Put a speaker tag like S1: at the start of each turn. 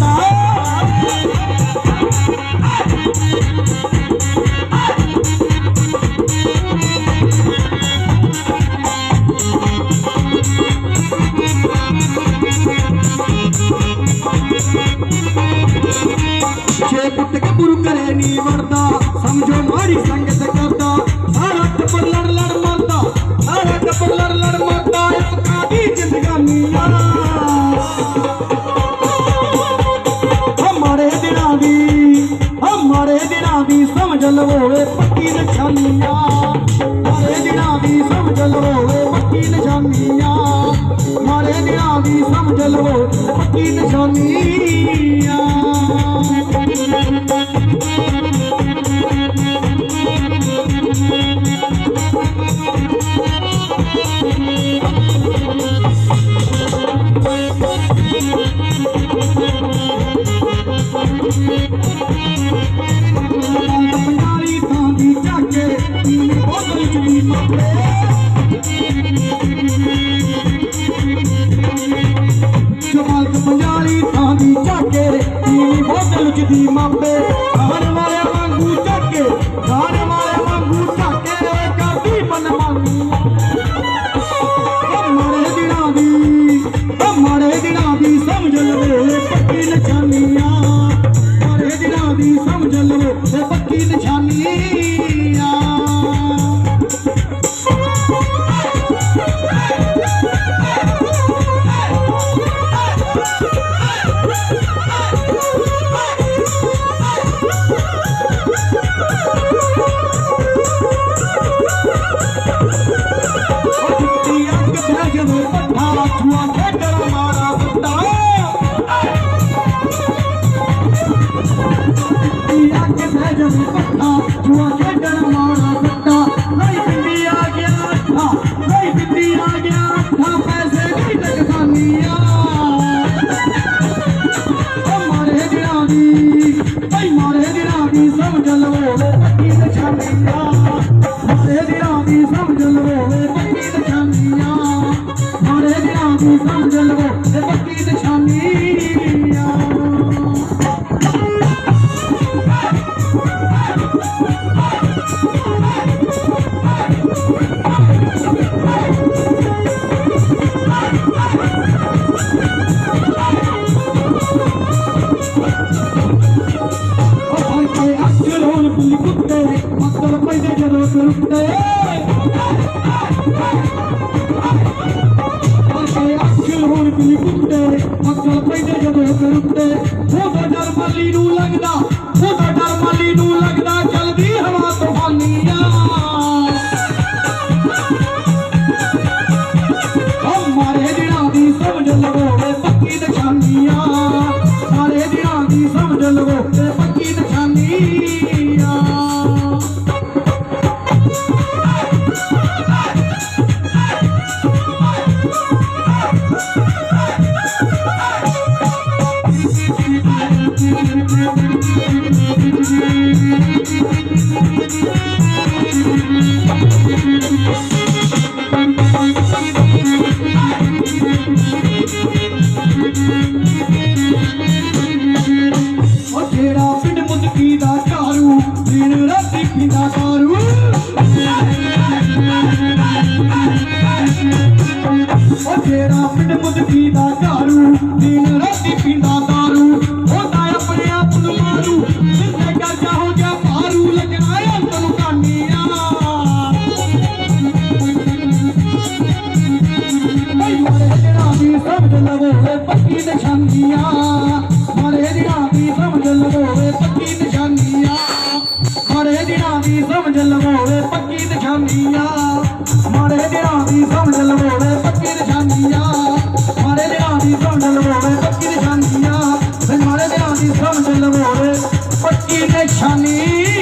S1: ਮਰਦਾ ਛੇ ਪੁੱਤ ਕੇ ਗੁਰੂ ਕਰੇ ਨੀ ਵਰਦਾ ਸਮਝੋ ਮਾਰੀ ਸੰਗਤ ਸਮਝ ਲਵੋ ਇਹ ਪੱਕੀ ਨਿਸ਼ਾਨੀਆਂ। ਮਾਰੇ ਦਿਨਾਂ ਦੀ ਸਮਝ ਲਵੋ, ਪੱਕੀ ਨਿਸ਼ਾਨੀਆਂ। ਮਾਰੇ ਦਿਨਾਂ ਦੀ ਸਮਝ ਲਵੋ ਇਹ ਪੱਕੀ ਨਿਸ਼ਾਨੀਆਂ। ਪੰਜਾਲੀ ਮਾੜੇ ਦਿਨਾਂ ਦੀ ਕੁੱਤੀ ਅੱਗ ਬਹਿ ਜਦੋਂ ਪੱਠਾ ਛੁਆ ਖੇਡਣ ਮਾਰਾ ਕੁੱਤਾ ਨਹੀਂ ਬਿੰਦੀ ਆ ਗਿਆ ਅੱਠਾ ਨਹੀਂ ਬਿੰਦੀ ਆ ਗਿਆ ਅੱਠਾ ਪੈਸੇ ਨਹੀਂ ਟਕਸਾਨੀਆਂ ਓ ਮਾਰੇ ਦਿਨਾਂ ਭਾਈ ਮਾਰੇ ਦਿਨਾਂ ਸਮਝ ਲਵੋ ਪੱਕੀ ਨਿਸ਼ਾਨੀਆਂ ਮਾਰੇ ਦਿਨਾਂ ਸਮਝ ਲਵੋ ਪੱਕੀ ਨਿਸ਼ਾਨੀਆਂ ਮਾਰੇ ਦਿਨਾਂ ਸਮਝ ਕੇ ਅੱਖਰ ਹੋਣ ਪੁੱਲੀ ਕੁੱਤੇ ਮੱਤਲ ਪੈਦੇ ਜਦੋਂ ਕਰੁੱਤੇ ਉਹਦਾ ਡਰ ਮਾਲੀ ਨੂੰ ਲੱਗਦਾ ਉਹਦਾ ਡਰ ਮਾਲੀ ਨੂੰ ਲੱਗਦਾ ਚਲਦੀ ਹਵਾ ਤੂਫਾਨੀਆਂ ਓ ਮਾਰੇ ਦਿਨਾਂ ਦੀ ਸਮਝ ਲਵੋ ਵੇ ਪੱਕੀ ਨਿਸ਼ਾਨੀਆਂ। ਓ ਜਿਹੜਾ ਪਿੰਡ ਮੁੰਦਕੀ ਦਾ ਘਾਰੂ ਦਿਨ ਰਾਤੀ ਪੀਂਦਾ ਦਾਰੂ। ਉਹਦਾ ਆਪਣੇ ਆਪ ਨੂੰ ਮਾਰੂ, ਜਿੰਨੇ ਕਰਜਾ ਹੋ ਗਿਆ ਭਾਰੂ ਲੱਗਣਾ ਅੰਤ ਨੂੰ ਕਾਨੀਆਂ ਭਾਈ ਮਾਰੇ ਦਿਨਾਂ ਦੀ ਸਮਝ ਲਵੋ ਪੱਕੀ ਨਿਸ਼ਾਨੀਆਂ। ਲਵੋ ਪੱਕੀ ਨਿਸ਼ਾਨੀਆਂ। ਮਾਰੇ ਦਿਨਾਂ ਦੀ ਸਮਝ ਲਵੋਵੇ ਪੱਕੀ ਨਿਸ਼ਾਨੀਆਂ। ਮਾਰੇ ਦਿਨਾਂ ਦੀ ਸਮਝ ਲਵੋ ਪੱਕੀ ਨਿਸ਼ਾਨੀਆਂ। ਵੇ ਮਾਰੇ ਦਿਨਾਂ ਦੀ ਸਮਝ ਲਵੋ ਪੱਕੀ ਨਿਸ਼ਾਨੀਆਂ